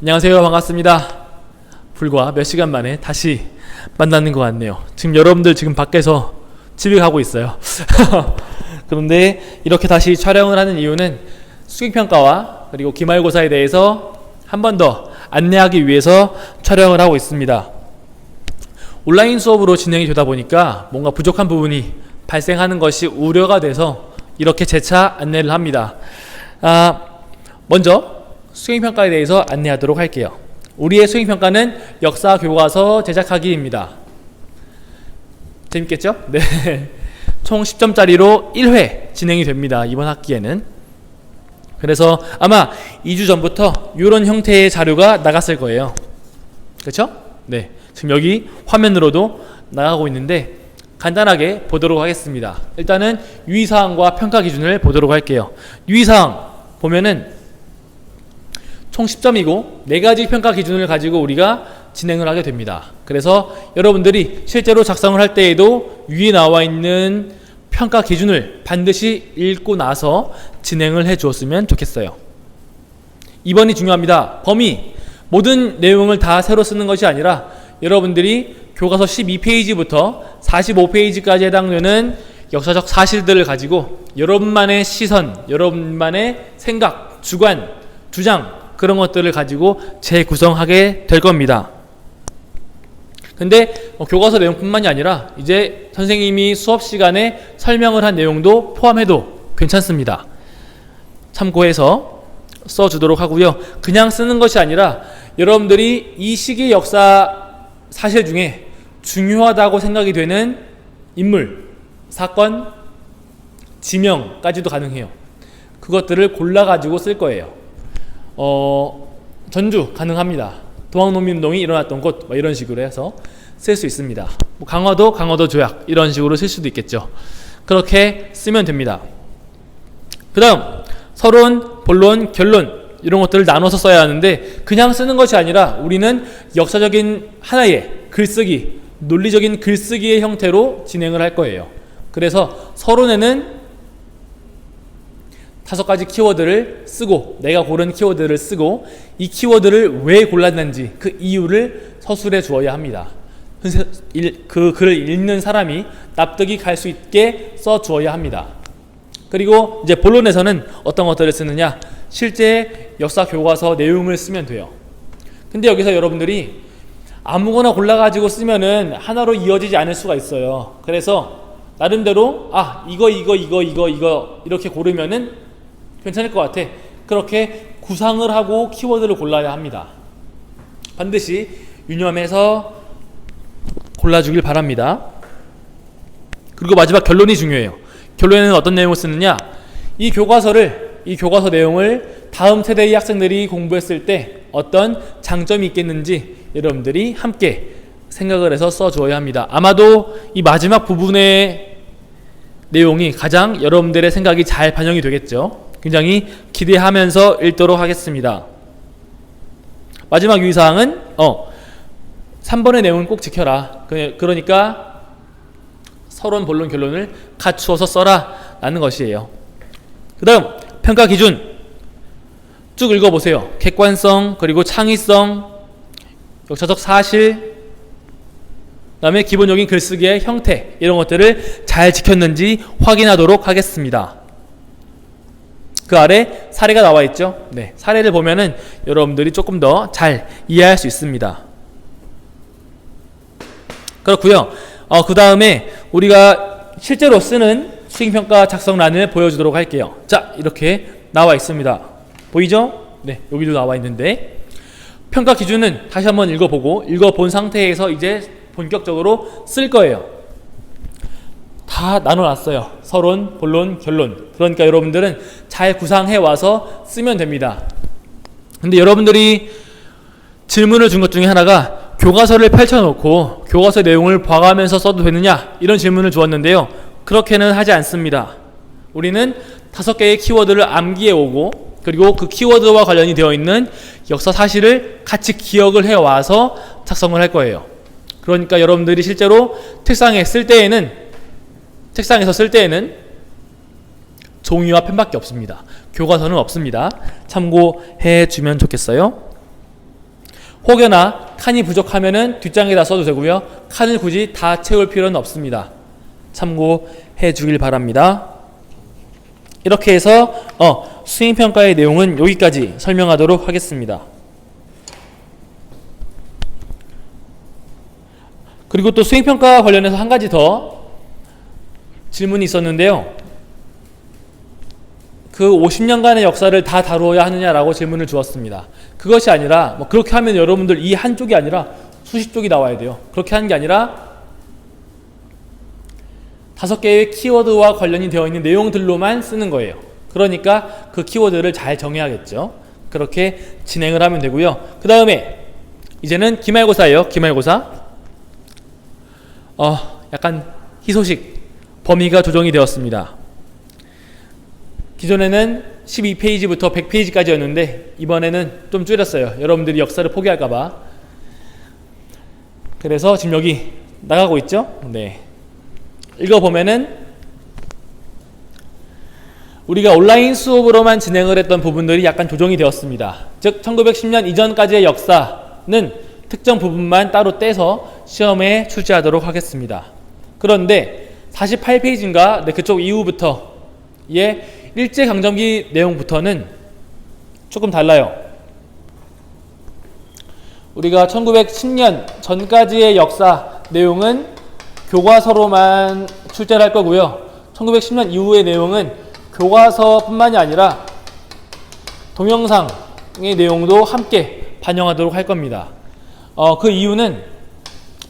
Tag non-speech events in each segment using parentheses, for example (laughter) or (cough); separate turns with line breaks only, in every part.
안녕하세요. 반갑습니다. 불과 몇 시간 만에 다시 만나는 것 같네요. 지금 여러분들 지금 밖에서 집에 가고 있어요. (laughs) 그런데 이렇게 다시 촬영을 하는 이유는 수행평가와 그리고 기말고사에 대해서 한 번 더 안내하기 위해서 촬영을 하고 있습니다. 온라인 수업으로 진행이 되다 보니까 뭔가 부족한 부분이 발생하는 것이 우려가 돼서 이렇게 재차 안내를 합니다. 아, 먼저 수행평가에 대해서 안내하도록 할게요. 우리의 수행평가는 역사 교과서 제작하기입니다. 재밌겠죠? 네. (laughs) 총 10점짜리로 1회 진행이 됩니다. 이번 학기에는. 그래서 아마 2주 전부터 이런 형태의 자료가 나갔을 거예요. 그렇죠? 네. 지금 여기 화면으로도 나가고 있는데 간단하게 보도록 하겠습니다. 일단은 유의사항과 평가 기준을 보도록 할게요. 유의사항 보면은 총 10점이고 네 가지 평가 기준을 가지고 우리가 진행을 하게 됩니다. 그래서 여러분들이 실제로 작성을 할 때에도 위에 나와 있는 평가 기준을 반드시 읽고 나서 진행을 해 주었으면 좋겠어요. 2번이 중요합니다. 범위. 모든 내용을 다 새로 쓰는 것이 아니라 여러분들이 교과서 12페이지부터 45페이지까지 해당되는 역사적 사실들을 가지고 여러분만의 시선, 여러분만의 생각, 주관, 주장 그런 것들을 가지고 재구성하게 될 겁니다. 근데 어, 교과서 내용뿐만이 아니라 이제 선생님이 수업 시간에 설명을 한 내용도 포함해도 괜찮습니다. 참고해서 써주도록 하고요. 그냥 쓰는 것이 아니라 여러분들이 이 시기 역사 사실 중에 중요하다고 생각이 되는 인물, 사건, 지명까지도 가능해요. 그것들을 골라가지고 쓸 거예요. 어, 전주 가능합니다. 동학농민운동이 일어났던 곳, 뭐 이런 식으로 해서 쓸 수 있습니다. 뭐 강화도, 강화도 조약 이런 식으로 쓸 수도 있겠죠. 그렇게 쓰면 됩니다. 그 다음 서론, 본론, 결론 이런 것들을 나눠서 써야 하는데 그냥 쓰는 것이 아니라 우리는 역사적인 하나의 글쓰기, 논리적인 글쓰기의 형태로 진행을 할 거예요. 그래서 서론에는 다섯 가지 키워드를 쓰고 내가 고른 키워드를 쓰고 이 키워드를 왜 골랐는지 그 이유를 서술해 주어야 합니다. 그 글을 읽는 사람이 납득이 갈 수 있게 써 주어야 합니다. 그리고 이제 본론에서는 어떤 것들을 쓰느냐 실제 역사 교과서 내용을 쓰면 돼요. 근데 여기서 여러분들이 아무거나 골라가지고 쓰면은 하나로 이어지지 않을 수가 있어요. 그래서 나름대로 아 이거 이거 이거 이거 이거 이렇게 고르면은 괜찮을 것 같아. 그렇게 구상을 하고 키워드를 골라야 합니다. 반드시 유념해서 골라주길 바랍니다. 그리고 마지막 결론이 중요해요. 결론에는 어떤 내용을 쓰느냐? 이 교과서를 이 교과서 내용을 다음 세대의 학생들이 공부했을 때 어떤 장점이 있겠는지 여러분들이 함께 생각을 해서 써주어야 합니다. 아마도 이 마지막 부분의 내용이 가장 여러분들의 생각이 잘 반영이 되겠죠. 굉장히 기대하면서 읽도록 하겠습니다. 마지막 유의사항은 어 3번의 내용은 꼭 지켜라. 그, 그러니까 서론, 본론, 결론을 갖추어서 써라 라는 것이에요. 그 다음 평가 기준 쭉 읽어보세요. 객관성 그리고 창의성 역사적 사실 그 다음에 기본적인 글쓰기의 형태 이런 것들을 잘 지켰는지 확인하도록 하겠습니다. 그 아래 사례가 나와 있죠. 네, 사례를 보면은 여러분들이 조금 더 잘 이해할 수 있습니다. 그렇고요. 어, 그 다음에 우리가 실제로 쓰는 수행평가 작성란을 보여주도록 할게요. 자, 이렇게 나와 있습니다. 보이죠? 네, 여기도 나와 있는데 평가 기준은 다시 한번 읽어보고 읽어본 상태에서 이제 본격적으로 쓸 거예요. 다 나눠놨어요. 서론, 본론, 결론. 그러니까 여러분들은 잘 구상해 와서 쓰면 됩니다. 근데 여러분들이 질문을 준 것 중에 하나가 교과서를 펼쳐놓고 교과서 내용을 봐가면서 써도 되느냐 이런 질문을 주었는데요. 그렇게는 하지 않습니다. 우리는 다섯 개의 키워드를 암기해 오고 그리고 그 키워드와 관련이 되어 있는 역사 사실을 같이 기억을 해 와서 작성을 할 거예요. 그러니까 여러분들이 실제로 책상에 쓸 때에는 책상에서 쓸 때에는 종이와 펜밖에 없습니다. 교과서는 없습니다. 참고해 주면 좋겠어요. 혹여나 칸이 부족하면은 뒷장에다 써도 되고요. 칸을 굳이 다 채울 필요는 없습니다. 참고해 주길 바랍니다. 이렇게 해서 어, 수행평가의 내용은 여기까지 설명하도록 하겠습니다. 그리고 또 수행평가 관련해서 한 가지 더 질문이 있었는데요. 그 50년간의 역사를 다 다루어야 하느냐라고 질문을 주었습니다. 그것이 아니라 뭐 그렇게 하면 여러분들 이 한쪽이 아니라 수십 쪽이 나와야 돼요. 그렇게 하는 게 아니라 다섯 개의 키워드와 관련이 되어 있는 내용들로만 쓰는 거예요. 그러니까 그 키워드를 잘 정해야겠죠. 그렇게 진행을 하면 되고요. 그 다음에 이제는 기말고사예요. 기말고사. 어, 약간 희소식 범위가 조정이 되었습니다. 기존에는 12페이지부터 100페이지까지였는데 이번에는 좀 줄였어요. 여러분들이 역사를 포기할까봐. 그래서 지금 여기 나가고 있죠? 네. 읽어보면은 우리가 온라인 수업으로만 진행을 했던 부분들이 약간 조정이 되었습니다. 즉 1910년 이전까지의 역사는 특정 부분만 따로 떼서 시험에 출제하도록 하겠습니다. 그런데 48페이지인가 네, 그쪽 이후부터 예 일제 강점기 내용부터는 조금 달라요. 우리가 1910년 전까지의 역사 내용은 교과서로만 출제를 할 거고요. 1910년 이후의 내용은 교과서뿐만이 아니라 동영상의 내용도 함께 반영하도록 할 겁니다. 어, 그 이유는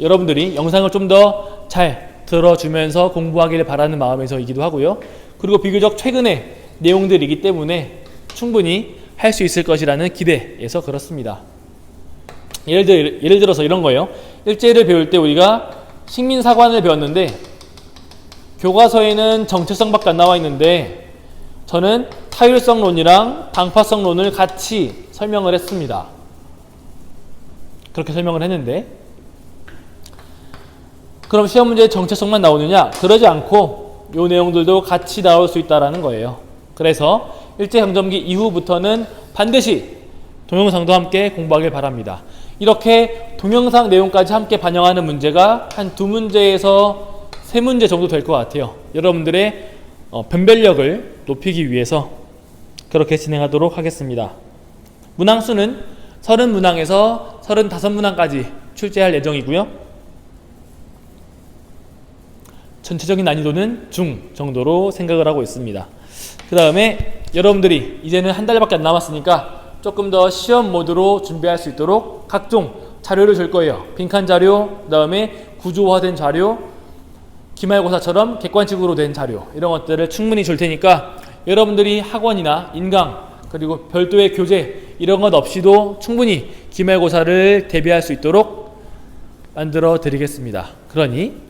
여러분들이 영상을 좀 더 잘 들어주면서 공부하기를 바라는 마음에서이기도 하고요. 그리고 비교적 최근의 내용들이기 때문에 충분히 할 수 있을 것이라는 기대에서 그렇습니다. 예를, 들, 예를 들어서 이런 거예요. 일제를 배울 때 우리가 식민사관을 배웠는데 교과서에는 정체성밖에 안 나와 있는데 저는 타율성론이랑 방파성론을 같이 설명을 했습니다. 그렇게 설명을 했는데 그럼 시험 문제에 정체성만 나오느냐? 그러지 않고 요 내용들도 같이 나올 수 있다라는 거예요. 그래서 일제강점기 이후부터는 반드시 동영상도 함께 공부하길 바랍니다. 이렇게 동영상 내용까지 함께 반영하는 문제가 한 두 문제에서 세 문제 정도 될 것 같아요. 여러분들의 어, 변별력을 높이기 위해서 그렇게 진행하도록 하겠습니다. 문항수는 30문항에서 35문항까지 출제할 예정이고요. 전체적인 난이도는 중 정도로 생각을 하고 있습니다. 그 다음에 여러분들이 이제는 한 달밖에 안 남았으니까 조금 더 시험 모드로 준비할 수 있도록 각종 자료를 줄 거예요. 빈칸 자료, 그 다음에 구조화된 자료, 기말고사처럼 객관식으로 된 자료 이런 것들을 충분히 줄 테니까 여러분들이 학원이나 인강 그리고 별도의 교재 이런 것 없이도 충분히 기말고사를 대비할 수 있도록 만들어 드리겠습니다. 그러니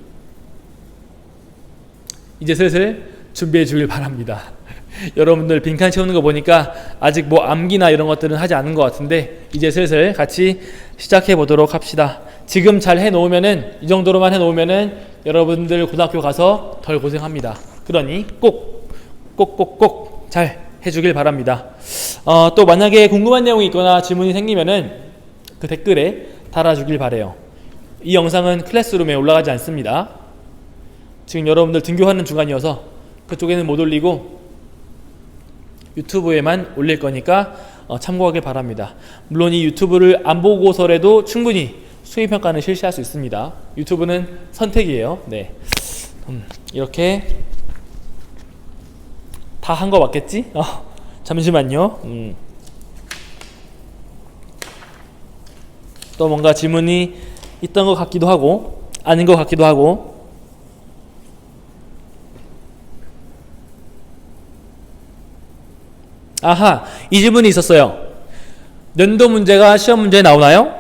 이제 슬슬 준비해 주길 바랍니다. (laughs) 여러분들 빈칸 채우는 거 보니까 아직 뭐 암기나 이런 것들은 하지 않은 것 같은데 이제 슬슬 같이 시작해 보도록 합시다. 지금 잘 해놓으면은 이 정도로만 해놓으면은 여러분들 고등학교 가서 덜 고생합니다. 그러니 꼭 꼭 꼭 꼭 잘 해주길 바랍니다. 어, 또 만약에 궁금한 내용이 있거나 질문이 생기면은 그 댓글에 달아주길 바래요. 이 영상은 클래스룸에 올라가지 않습니다. 지금 여러분들 등교하는 중간이어서 그쪽에는 못 올리고 유튜브에만 올릴 거니까 어, 참고하길 바랍니다. 물론 이 유튜브를 안 보고서라도 충분히 수익 평가는 실시할 수 있습니다. 유튜브는 선택이에요. 네, 음, 이렇게 다 한 거 맞겠지? 어, 잠시만요. 음. 또 뭔가 질문이 있던 것 같기도 하고 아닌 것 같기도 하고 아하, 이 질문이 있었어요. 연도 문제가 시험 문제에 나오나요?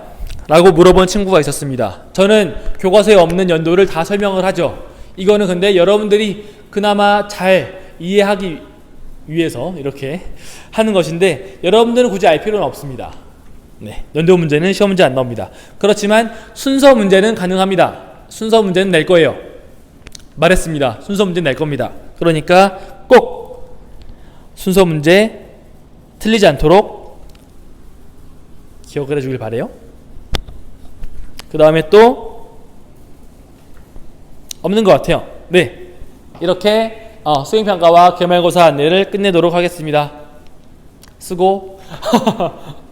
라고 물어본 친구가 있었습니다. 저는 교과서에 없는 연도를 다 설명을 하죠. 이거는 근데 여러분들이 그나마 잘 이해하기 위해서 이렇게 하는 것인데 여러분들은 굳이 알 필요는 없습니다. 네, 연도 문제는 시험 문제 안 나옵니다. 그렇지만 순서 문제는 가능합니다. 순서 문제는 낼 거예요. 말했습니다. 순서 문제 낼 겁니다. 그러니까 꼭 순서 문제 틀리지 않도록 기억을 해주길 바래요. 그 다음에 또 없는 것 같아요. 네, 이렇게 어, 수행평가와 기말고사 안내를 끝내도록 하겠습니다. 수고. (laughs)